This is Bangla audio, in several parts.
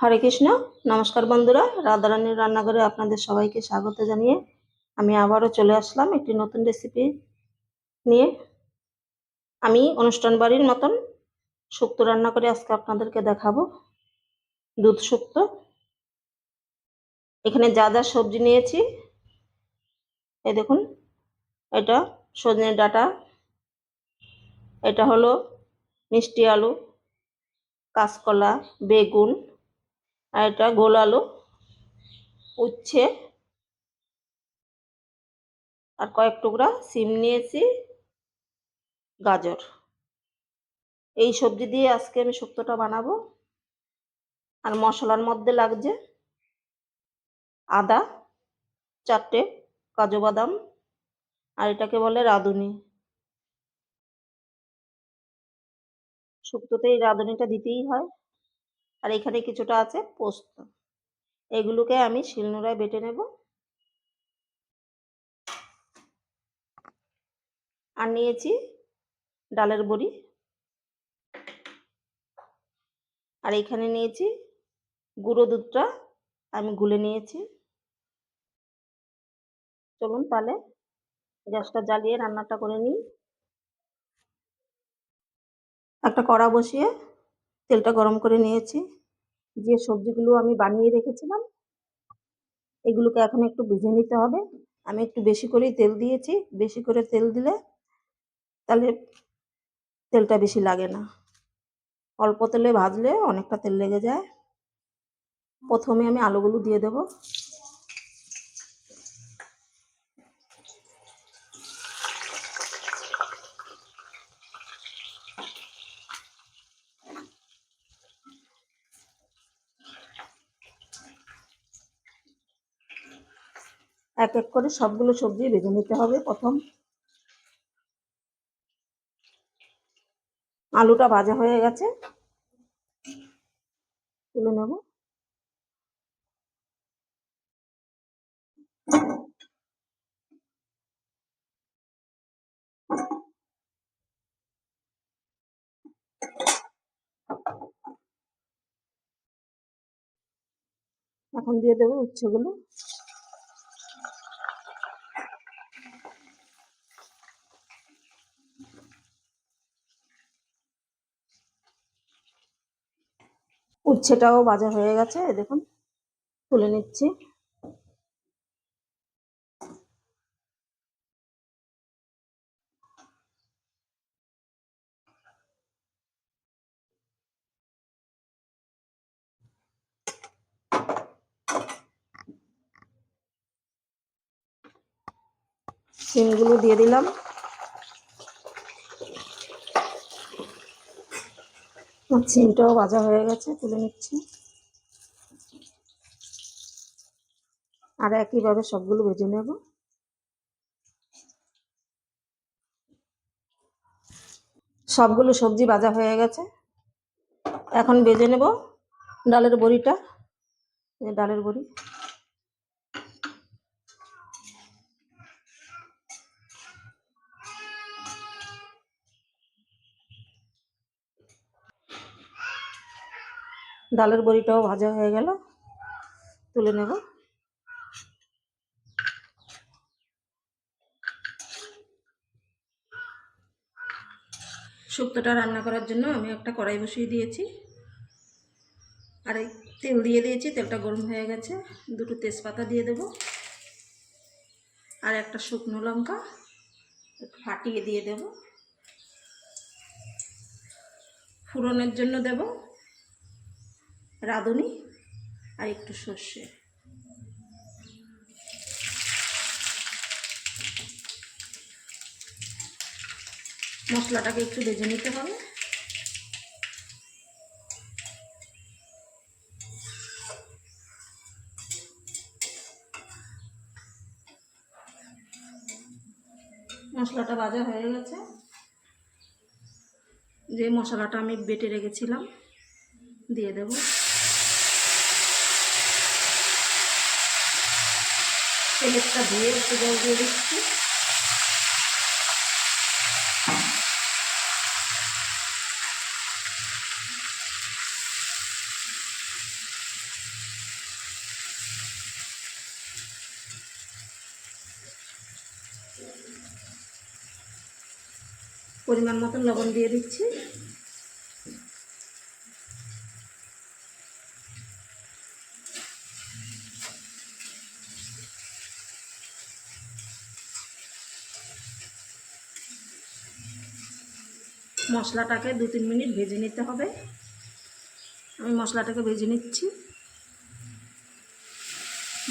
হরে কৃষ্ণ। নমস্কার বন্ধুরা, রাধারানীর রান্নাঘরে আপনাদের সবাইকে স্বাগত জানিয়ে আমি আবারও চলে আসলাম একটি নতুন রেসিপি নিয়ে। আমি অনুষ্ঠান বাড়ির মতন শুক্তো রান্না করে আজকে আপনাদেরকে দেখাবো। দুধ শুক্তো। এখানে যা যা সবজি নিয়েছি, এই দেখুন, এটা সজনে ডাটা, এটা হলো মিষ্টি আলু, কাঁচকলা, বেগুন আর এটা গোল আলু। উচ্ছে। আর কয়েক টুকরা সিম নিয়েছি। গাজর। এই সবজি দিয়ে আজকে আমি শুক্তোটা বানাবো। আর মশলার মধ্যে লাগছে আদা, চারটে কাজু বাদাম, আর এটাকে বলে রাঁধুনি। শুক্তোতে এই রাঁধুনিটা দিতেই হয়। আর এখানে কিছুটা আছে পোস্ত। এগুলোকে আমি শিলনোড়ায় বেটে নেব। আর নিয়েছি ডালের বড়ি। আর এখানে নিয়েছি গুঁড়ো দুধটা আমি গুলে নিয়েছি। চলুন তাহলে গ্যাসটা জ্বালিয়ে রান্নাটা করে নিই। একটা কড়া বসিয়ে তেলটা গরম করে নিয়েছি। যে সবজিগুলো আমি বানিয়ে রেখেছিলাম, এগুলোকে এখন একটু ভেজে নিতে হবে। আমি একটু বেশি করেই তেল দিয়েছি। বেশি করে তেল দিলে তাহলে তেলটা বেশি লাগে না। অল্প তেলে ভাজলে অনেকটা তেল লেগে যায়। প্রথমে আমি আলুগুলো দিয়ে দেবো। এক এক করে সবগুলো সবজি ভেজে নিতে হবে প্রথম। আলুটা ভাজা হয়ে গেছে। তুলে নেব। এখন দিয়ে দেবো উচ্ছেগুলো। উচ্ছেটাও ভাজা হয়ে গেছে দেখুন তুলে নিচ্ছি। সিমগুলো দিয়ে দিলাম। সিমটাও ভাজা হয়ে গেছে, তুলে নিচ্ছি। আর একইভাবে সবগুলো ভেজে নেব। সবগুলো সবজি ভাজা হয়ে গেছে। এখন বেজে নেব ডালের বড়িটা ডালের বড়ি। ডালের বড়িটাও ভাজা হয়ে গেল। তুলে নেব। শুক্তোটা রান্না করার জন্য আমি একটা কড়াই বসিয়ে দিয়েছি। আর এই তেল দিয়ে দিয়েছি, তেলটা গরম হয়ে গেছে। দুটো তেজপাতা দিয়ে দেব। আর একটা শুকনো লঙ্কা ফাটিয়ে দিয়ে দেব। ফুরনের জন্য দেব রাঁধুনি আর একটু সর্ষে। মশলাটাকে একটু ভেজে নিতে হবে। মশলাটা ভাজা হয়ে গেছে। যে মশলাটা আমি বেটে রেখেছিলাম, দিয়ে দেব। তেলেরটা দিয়ে একটু জল দিয়ে দিচ্ছি। পরিমাণ মতন লবণ দিয়ে দিচ্ছি। মশলাটাকে দু তিন মিনিট ভেজে নিতে হবে। আমি মশলাটাকে ভেজে নিচ্ছি।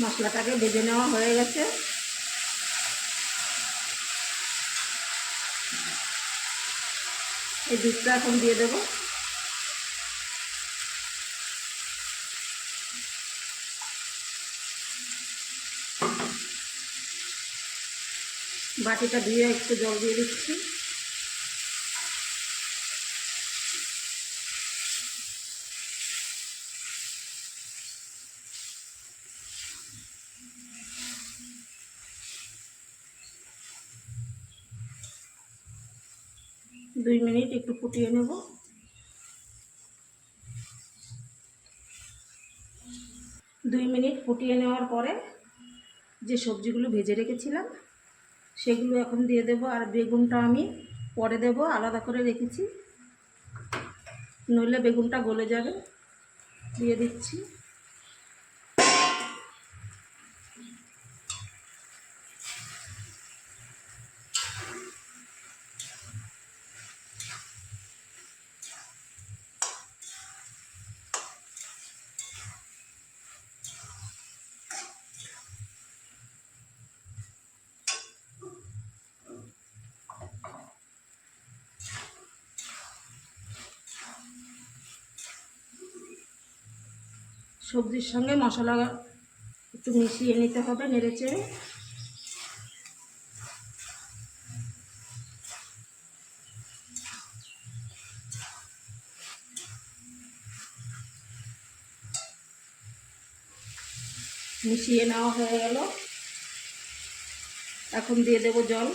মশলাটাকে ভেজে নেওয়া হয়ে গেছে। এই দুধটা এখন দিয়ে দেবো। বাটিটা ধুয়ে একটু জল দিয়ে দিচ্ছি। দুই মিনিট একটু ফুটিয়ে নেব। দুই মিনিট ফুটিয়ে নেওয়ার পরে যে সবজিগুলো ভেজে রেখেছিলাম, সেগুলো এখন দিয়ে দেব আর বেগুনটা আমি পরে দেব, আলাদা করে রেখেছি। নইলে বেগুনটা গলে যাবে। দিয়ে দিচ্ছি। সবজির সঙ্গে মশলা একটু মিশিয়ে নিতে হবে, নেড়ে চেড়ে। মিশিয়ে নেওয়া হয়ে গেল। এখন দিয়ে দেব জল।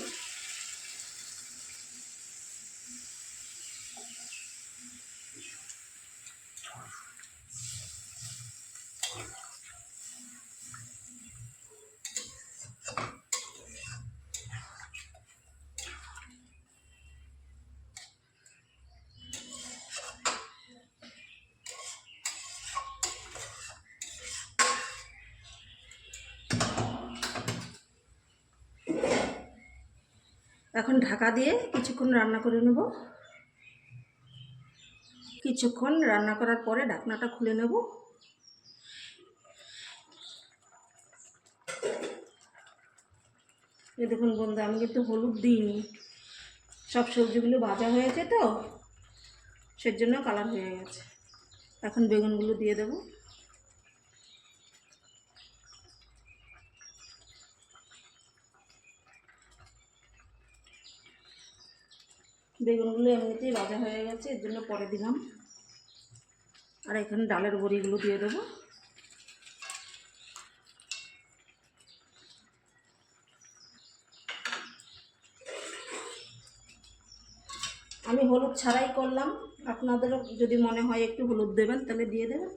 এখন ঢাকা দিয়ে কিছুক্ষণ রান্না করে নেব। কিছুক্ষণ রান্না করার পরে ঢাকনাটা খুলে নেব। এ দেখুন বন্ধু, আমি কিন্তু হলুদ দিইনি। সব সবজিগুলো ভাজা হয়েছে তো, সেজন্য কালার হয়ে গেছে। এখন বেগুনগুলো দিয়ে দেবো। বেগুনগুলো এমনিতেই ভাজা হয়ে গেছে, এর জন্য পরে দিলাম। আর এখানে ডালের বড়িগুলো দিয়ে দেবো। আমি হলুদ ছাড়াই করলাম। আপনাদেরও যদি মনে হয় একটু হলুদ দেবেন, তাহলে দিয়ে দেবেন।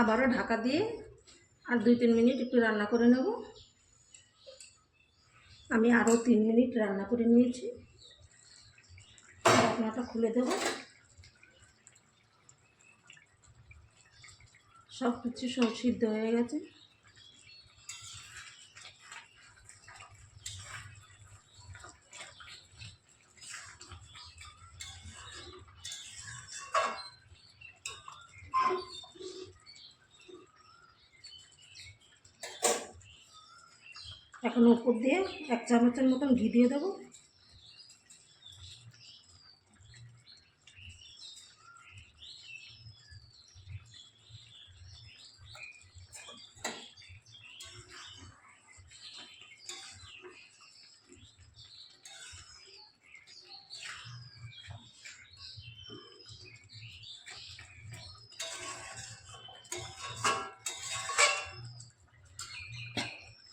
আবারও ঢাকা দিয়ে আর দুই, তিন মিনিট একটু রান্না করে নেব। আমি আরও তিন মিনিট রান্না করে নিয়েছি। ঢাকনাটা খুলে দেব। সব কিছু সব সিদ্ধ হয়ে গেছে। এখন উপর দিয়ে এক চামচের মতন ঘি দিয়ে দেবো।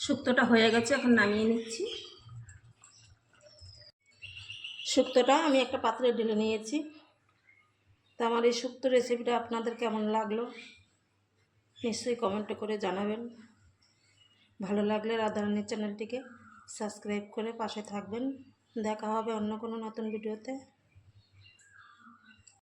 শুক্তোটা হয়ে গেছে, এখন নামিয়ে নিচ্ছি। শুক্তোটা আমি একটা পাত্রে ঢেলে নিয়েছি। তো আমার এই শুক্তো রেসিপিটা আপনাদের কেমন লাগল? নিশ্চয়ই কমেন্ট করে জানাবেন। ভালো লাগলে রাধারানীর চ্যানেলটিকে সাবস্ক্রাইব করে পাশে থাকবেন। দেখা হবে অন্য কোনো নতুন ভিডিওতে